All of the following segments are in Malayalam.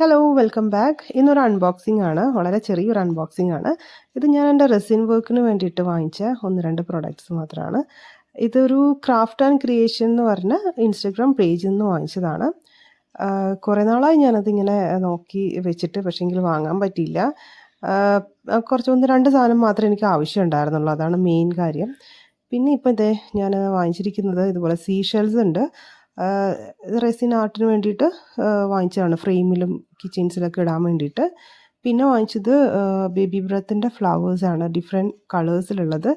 ഹലോ വെൽക്കം ബാക്ക് ഇന്നൊരു അൺബോക്സിംഗ് ആണ്. വളരെ ചെറിയൊരു അൺബോക്സിംഗ് ആണ്. ഇത് ഞാൻ എന്റെ റെസിൻ വർക്കിന് വേണ്ടിയിട്ട് വാങ്ങിച്ച ഒന്ന് രണ്ട് പ്രോഡക്റ്റ്സ് മാത്രമാണ് ഇതൊരു ക്രാഫ്റ്റ് ആൻഡ് ക്രിയേഷൻ എന്ന് പറഞ്ഞ ഇൻസ്റ്റഗ്രാം പേജിൽ നിന്ന് വാങ്ങിച്ചതാണ്. കുറേ നാളായി ഞാനതിങ്ങനെ നോക്കി വെച്ചിട്ട് പക്ഷേങ്കിൽ വാങ്ങാൻ പറ്റിയില്ല. കുറച്ച് ഒന്ന് രണ്ട് സാധനം മാത്രമേ എനിക്ക് ആവശ്യം ഉണ്ടായിരുന്നുള്ളൂ അതാണ് മെയിൻ കാര്യം. പിന്നെ ഇപ്പം ഇതേ ഞാൻ വാങ്ങിച്ചിരിക്കുന്നത് ഇതുപോലെ സീഷെൽസ് ഉണ്ട്. റെസിൻ ആർട്ടിന് വേണ്ടിയിട്ട് വാങ്ങിച്ചതാണ്. ഫ്രെയിമിലും കിച്ചൻസിലൊക്കെ ഇടാൻ വേണ്ടിയിട്ട്. പിന്നെ വാങ്ങിച്ചത് ബേബി ബ്രത്തിന്റെ ഫ്ലവേഴ്സാണ് ഡിഫറെന്റ് കളേഴ്സിലുള്ളത്.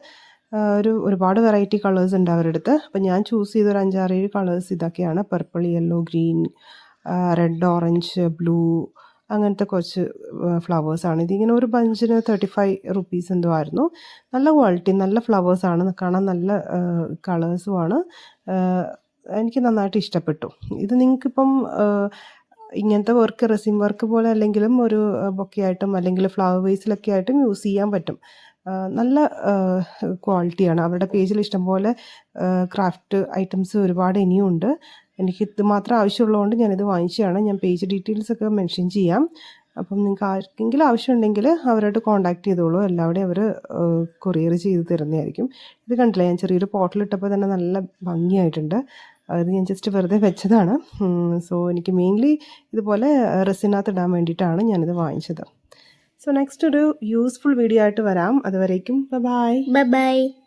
ഒരു ഒരുപാട് വെറൈറ്റി കളേഴ്സ് ഉണ്ട് അവരുടെ അടുത്ത് അപ്പം ഞാൻ ചൂസ് ചെയ്ത ഒരു അഞ്ചാറേഴ് കളേഴ്സ് ഇതൊക്കെയാണ്. Purple yellow green red orange blue അങ്ങനത്തെ കുറച്ച് ഫ്ലവേഴ്സാണ് ഇതിങ്ങനെ ഒരു ബഞ്ചിന് തേർട്ടി ഫൈവ് റുപ്പീസ് എന്തോ ആയിരുന്നു. നല്ല ക്വാളിറ്റി നല്ല ഫ്ലവേഴ്സാണ് കാണാൻ നല്ല കളേഴ്സുമാണ് എനിക്ക് നന്നായിട്ട് ഇഷ്ടപ്പെട്ടു. ഇത് നിങ്ങൾക്കിപ്പം ഇങ്ങനത്തെ വർക്ക് റെസിൻ വർക്ക് പോലെ അല്ലെങ്കിലും ഒരു ബൊക്കെ ആയിട്ടും അല്ലെങ്കിൽ ഫ്ലവർ വേസിലൊക്കെ ആയിട്ടും യൂസ് ചെയ്യാൻ പറ്റും. നല്ല ക്വാളിറ്റിയാണ് അവരുടെ പേജിൽ ഇഷ്ടംപോലെ ക്രാഫ്റ്റ് ഐറ്റംസ് ഒരുപാട് ഇനിയുണ്ട് എനിക്ക് ഇത് മാത്രം ആവശ്യമുള്ളതുകൊണ്ട് ഞാനിത് വാങ്ങിച്ചതാണ്. ഞാൻ പേജ് ഡീറ്റെയിൽസ് ഒക്കെ മെൻഷൻ ചെയ്യാം. അപ്പം നിങ്ങൾക്ക് ആർക്കെങ്കിലും ആവശ്യമുണ്ടെങ്കിൽ അവരോട് കോൺടാക്ട് ചെയ്തോളൂ. എല്ലാവരുടെയും അവർ കൊറിയർ ചെയ്ത് തരുന്നതായിരിക്കും. ഇത് കണ്ടില്ല? ഞാൻ ചെറിയൊരു പോട്ടിലിട്ടപ്പോൾ തന്നെ നല്ല ഭംഗിയായിട്ടുണ്ട്. അത് ഞാൻ ജസ്റ്റ് വെറുതെ വെച്ചതാണ്. സോ എനിക്ക് മെയിൻലി ഇതുപോലെ റെസിനകത്ത് ഇടാൻ വേണ്ടിയിട്ടാണ് ഞാനിത് വാങ്ങിച്ചത്. സോ നെക്സ്റ്റ് ഒരു യൂസ്ഫുൾ വീഡിയോ ആയിട്ട് വരാം. അതുവരേക്കും ബൈ ബൈ bye.